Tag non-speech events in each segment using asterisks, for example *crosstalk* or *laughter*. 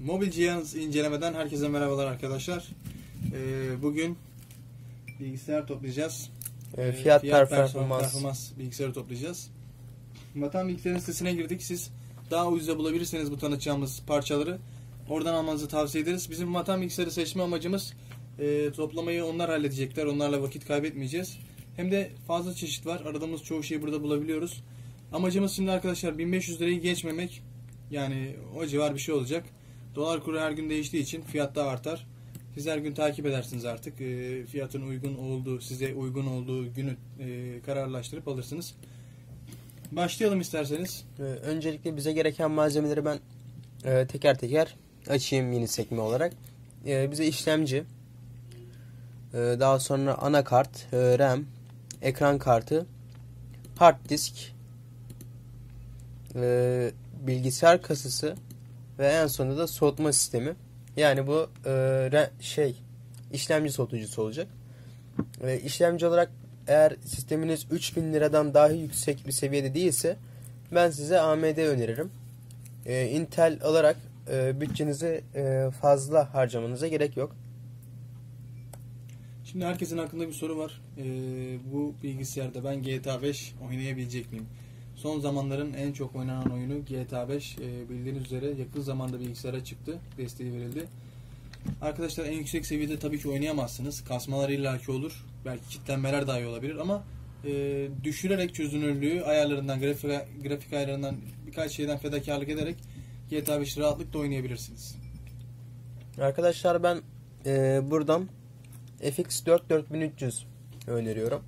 Mobil cihaz incelemeden herkese merhabalar arkadaşlar. Ee, bugün bilgisayar toplayacağız. Ee, fiyat, performans. performans bilgisayarı toplayacağız. Vatan Bilgisayar'ın sitesine girdik. Siz daha ucuza bulabilirsiniz bu tanıtacağımız parçaları. Oradan almanızı tavsiye ederiz. Bizim Vatan Bilgisayar'ı seçme amacımız e, toplamayı onlar halledecekler. Onlarla vakit kaybetmeyeceğiz. Hem de fazla çeşit var. Aradığımız çoğu şeyi burada bulabiliyoruz. Amacımız şimdi arkadaşlar 1500 lirayı geçmemek. Yani o civar bir şey olacak. Dolar kuru her gün değiştiği için fiyat da artar. Siz her gün takip edersiniz artık. E, fiyatın uygun olduğu, size uygun olduğu günü e, kararlaştırıp alırsınız. Başlayalım isterseniz. Ee, öncelikle bize gereken malzemeleri ben e, teker teker açayım yeni sekme olarak. Ee, bize işlemci, e, daha sonra anakart, e, RAM, ekran kartı, hard disk, bilgisayar kasası ve en sonunda da soğutma sistemi. Yani bu e, şey işlemci soğutucusu olacak. E, işlemci olarak eğer sisteminiz 3000 liradan daha yüksek bir seviyede değilse ben size AMD öneririm. E, Intel alarak e, bütçenizi e, fazla harcamanıza gerek yok. Şimdi herkesin aklında bir soru var. E, bu bilgisayarda ben GTA 5 oynayabilecek miyim? Son zamanların en çok oynanan oyunu GTA 5 e, bildiğiniz üzere yakın zamanda bilgisayara çıktı. Desteği verildi. Arkadaşlar en yüksek seviyede tabii ki oynayamazsınız. Kasmalar illaki olur. Belki kitlenmeler dahi olabilir ama e, düşürerek çözünürlüğü ayarlarından, grafik, grafik ayarlarından birkaç şeyden fedakarlık ederek GTA 5 rahatlıkla oynayabilirsiniz. Arkadaşlar ben e, buradan FX 4 4300 öneriyorum.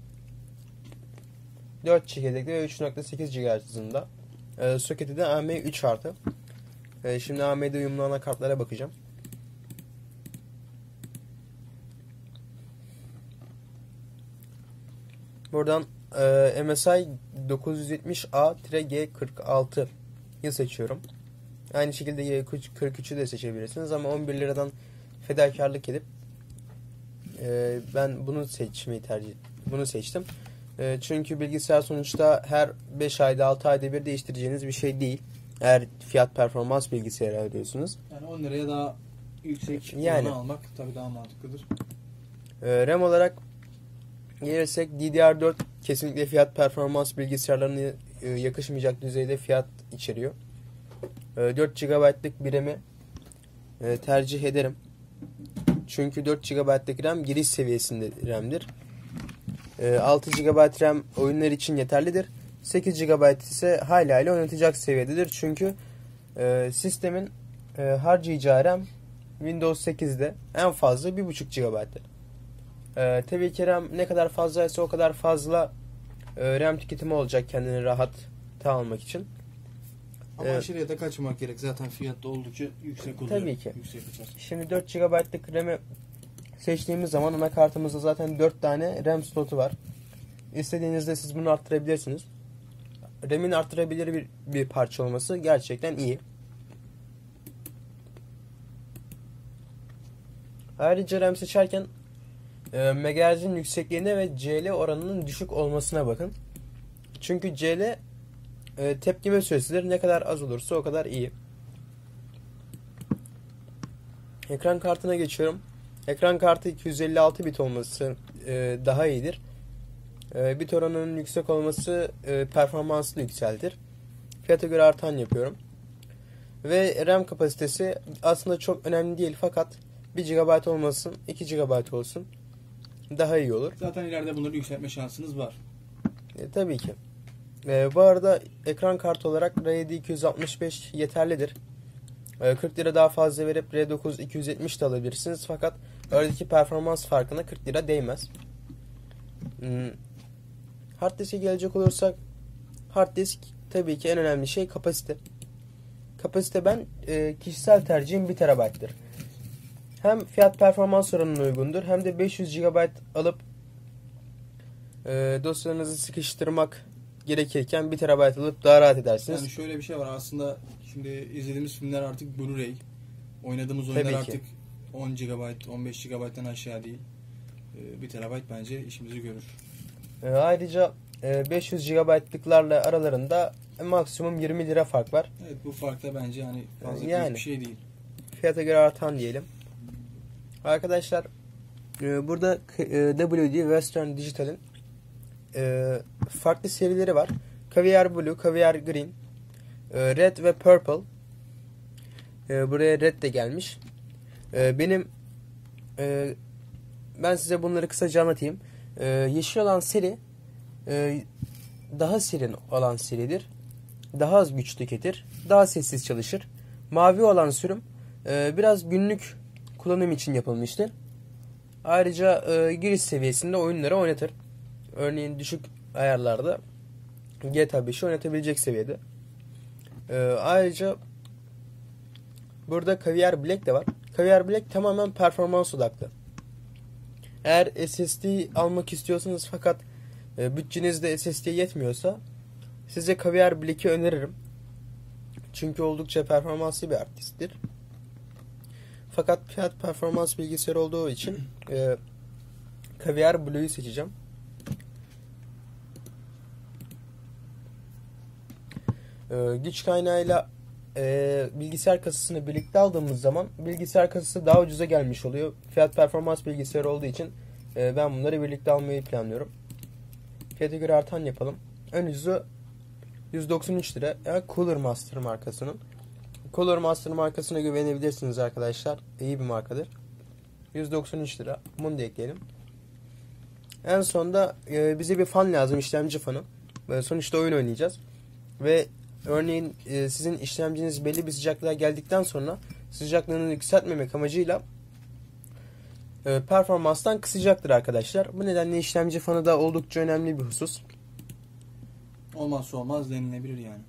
4 çekirdekli ve 3.8 GHz hızında. E, soketi de AM3 artı. E, şimdi AMD uyumlu anakartlara bakacağım. Buradan e, MSI 970A-G46'yı seçiyorum. Aynı şekilde Y43'ü de seçebilirsiniz ama 11 liradan fedakarlık edip e, ben bunu seçmeyi tercih bunu seçtim. E, çünkü bilgisayar sonuçta her 5 ayda 6 ayda bir değiştireceğiniz bir şey değil. Eğer fiyat performans bilgisayarı arıyorsunuz. Yani 10 liraya daha yüksek Yani. almak tabii daha mantıklıdır. E, RAM olarak gelirsek DDR4 kesinlikle fiyat performans bilgisayarlarına e, yakışmayacak düzeyde fiyat içeriyor. E, 4 GB'lık bir RAM'i e, tercih ederim. Çünkü 4 GB'lık RAM giriş seviyesinde RAM'dir. E, 6 GB RAM oyunlar için yeterlidir. 8 GB ise hala hala oynatacak seviyededir. Çünkü e, sistemin e, harcayacağı RAM Windows 8'de en fazla 1.5 GB'dır. Ee, tabii ki RAM ne kadar fazlaysa o kadar fazla e, RAM tüketimi olacak kendini rahat almak için. Ama Evet. aşırıya da kaçmamak gerek. Zaten fiyat da oldukça yüksek oluyor. Tabii ki. Yüksek açar. Şimdi 4 GB'lık RAM'i seçtiğimiz zaman anakartımızda zaten 4 tane RAM slotu var. İstediğinizde siz bunu arttırabilirsiniz. RAM'in arttırabilir bir, bir parça olması gerçekten iyi. Ayrıca RAM seçerken e, megahertz'in yüksekliğine ve CL oranının düşük olmasına bakın. Çünkü CL e, tepkime süresidir. Ne kadar az olursa o kadar iyi. Ekran kartına geçiyorum. Ekran kartı 256 bit olması e, daha iyidir. E, bit oranının yüksek olması e, performansını yükseltir. Fiyata göre artan yapıyorum. Ve RAM kapasitesi aslında çok önemli değil fakat 1 GB olmasın, 2 GB olsun daha iyi olur. Zaten ileride bunları yükseltme şansınız var. E, tabii ki. E, bu arada ekran kartı olarak R7 265 yeterlidir. E, 40 lira daha fazla verip R9 270 de alabilirsiniz fakat aradaki performans farkına 40 lira değmez. Hmm. Hard diske gelecek olursak hard disk tabii ki en önemli şey kapasite. Kapasite ben e, kişisel tercihim 1 TB'dır. Hem fiyat performans oranına uygundur hem de 500 GB alıp e, dosyalarınızı sıkıştırmak gerekirken 1 TB alıp daha rahat edersiniz. Yani şöyle bir şey var aslında şimdi izlediğimiz filmler artık Blu-ray. Oynadığımız oyunlar Tabii ki. artık 10 GB, 15 GB'den aşağı değil. Ee, 1 TB bence işimizi görür. E, ayrıca e, 500 GB'lıklarla aralarında maksimum 20 lira fark var. Evet bu fark da bence hani fazla Yani. büyük bir şey değil. fiyata göre artan diyelim. Arkadaşlar e, burada e, WD Western Digital'in e, farklı serileri var. Caviar Blue, Caviar Green, e, Red ve Purple. E, buraya Red de gelmiş. E, benim e, ben size bunları kısaca anlatayım. E, yeşil olan seri e, daha serin olan seridir. Daha az güç tüketir. Daha sessiz çalışır. Mavi olan sürüm e, biraz günlük kullanım için yapılmıştır. Ayrıca e, giriş seviyesinde oyunları oynatır. Örneğin düşük ayarlarda GTA 5'i oynatabilecek seviyede. E, ayrıca burada Caviar Black de var. Caviar Black tamamen performans odaklı. Eğer SSD almak istiyorsanız fakat e, bütçenizde SSD yetmiyorsa size Caviar Black'i öneririm. Çünkü oldukça performanslı bir artisttir. Fakat fiyat performans bilgisayar olduğu için e, Caviar Blue'yu seçeceğim. E, güç kaynağıyla e, bilgisayar kasasını birlikte aldığımız zaman bilgisayar kasası daha ucuza gelmiş oluyor. Fiyat performans bilgisayar olduğu için e, ben bunları birlikte almayı planlıyorum. Fiyata göre artan yapalım. Ön yüzü 193 lira. Yani Cooler Master markasının. Cooler Master markasına güvenebilirsiniz arkadaşlar. İyi bir markadır. 193 lira. Bunu da ekleyelim. En sonda e, bize bir fan lazım. işlemci fanı. E, sonuçta oyun oynayacağız. Ve örneğin e, sizin işlemciniz belli bir sıcaklığa geldikten sonra sıcaklığını yükseltmemek amacıyla e, performanstan kısacaktır arkadaşlar. Bu nedenle işlemci fanı da oldukça önemli bir husus. Olmazsa olmaz denilebilir yani.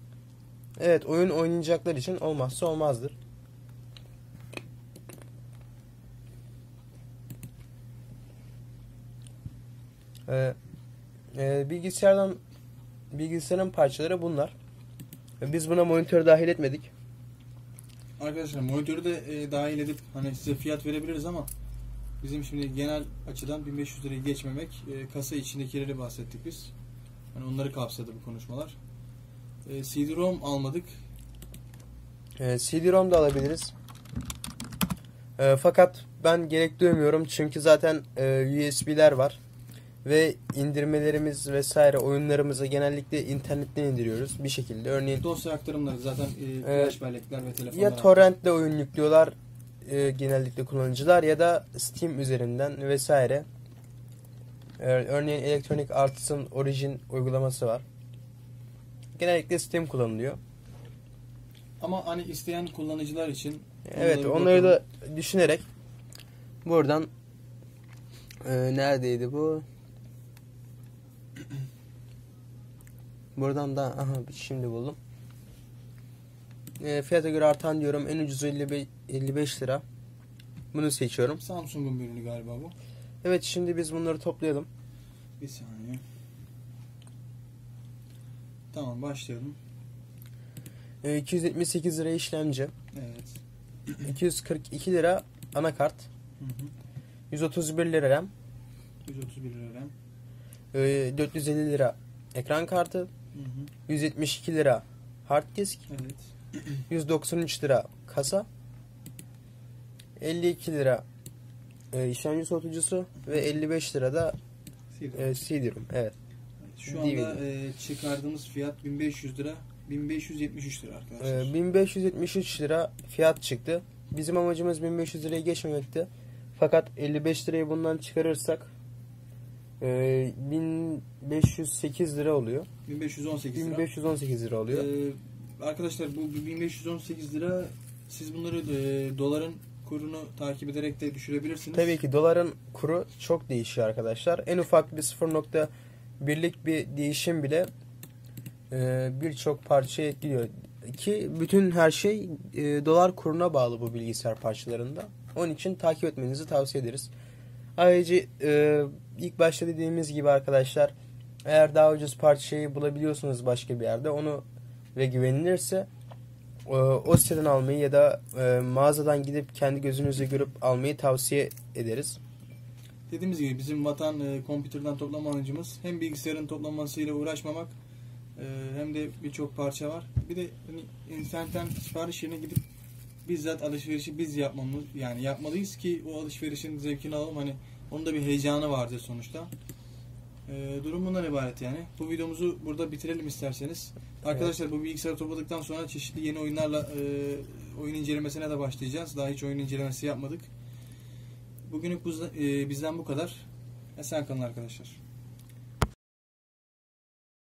Evet oyun oynayacaklar için olmazsa olmazdır. Ee, e, bilgisayardan bilgisayarın parçaları bunlar. Biz buna monitör dahil etmedik. Arkadaşlar monitörü de e, dahil edip hani size fiyat verebiliriz ama bizim şimdi genel açıdan 1500 lirayı geçmemek e, kasa içindekileri bahsettik biz. Hani onları kapsadı bu konuşmalar. E, CD-ROM almadık. E, CD-ROM da alabiliriz. E, fakat ben gerek duymuyorum çünkü zaten e, USB'ler var ve indirmelerimiz vesaire oyunlarımızı genellikle internetten indiriyoruz bir şekilde. Örneğin dosya aktarımları zaten e, flash bellekler ve telefonlar. Ya torrentle oyun yüklüyorlar e, genellikle kullanıcılar ya da Steam üzerinden vesaire. E, örneğin Electronic Arts'ın Origin uygulaması var. Genellikle Steam kullanılıyor. Ama hani isteyen kullanıcılar için Evet onları da düşünerek buradan e, neredeydi bu? *clears throat* Buradan da aha şimdi buldum. E, fiyata göre artan diyorum. En ucuzu 55, 55 lira. Bunu seçiyorum. Samsung'un bir ürünü galiba bu. Evet şimdi biz bunları toplayalım. Bir saniye. Tamam başlayalım. E, 278 lira işlemci. Evet. 242 lira anakart. Hı hı. 131 lira RAM. 131 lira RAM. E, 450 lira ekran kartı. Hı hı. 172 lira hard disk. Evet. *clears throat* 193 lira kasa. 52 lira e, işlemci soğutucusu ve 55 lira da e, CD-ROM. Evet. Şu anda e, çıkardığımız fiyat 1500 lira. 1573 lira arkadaşlar. E, 1573 lira fiyat çıktı. Bizim amacımız 1500 liraya geçmemekti. Fakat 55 lirayı bundan çıkarırsak e, 1508 lira oluyor. 1518 lira. 1518 lira oluyor. Ee, arkadaşlar bu 1518 lira siz bunları e, doların kurunu takip ederek de düşürebilirsiniz. Tabii ki doların kuru çok değişiyor arkadaşlar. En ufak bir 0.1'lik bir değişim bile e, birçok parça etkiliyor. Ki bütün her şey e, dolar kuruna bağlı bu bilgisayar parçalarında. Onun için takip etmenizi tavsiye ederiz. Ayrıca e, ilk başta dediğimiz gibi arkadaşlar eğer daha ucuz parçayı bulabiliyorsunuz başka bir yerde onu ve güvenilirse e, o siteden almayı ya da e, mağazadan gidip kendi gözünüzle görüp almayı tavsiye ederiz. Dediğimiz gibi bizim vatan e, kompüterden toplama amacımız hem bilgisayarın toplamasıyla uğraşmamak e, hem de birçok parça var. Bir de hani internetten sipariş yerine gidip bizzat alışverişi biz yapmamız yani yapmalıyız ki o alışverişin zevkini alalım hani onun da bir heyecanı vardır sonuçta. Ee, durum bundan ibaret yani. Bu videomuzu burada bitirelim isterseniz. Arkadaşlar bu bilgisayarı topladıktan sonra çeşitli yeni oyunlarla e, oyun incelemesine de başlayacağız. Daha hiç oyun incelemesi yapmadık. Bugünlük bu- e, bizden bu kadar. Esen kalın arkadaşlar.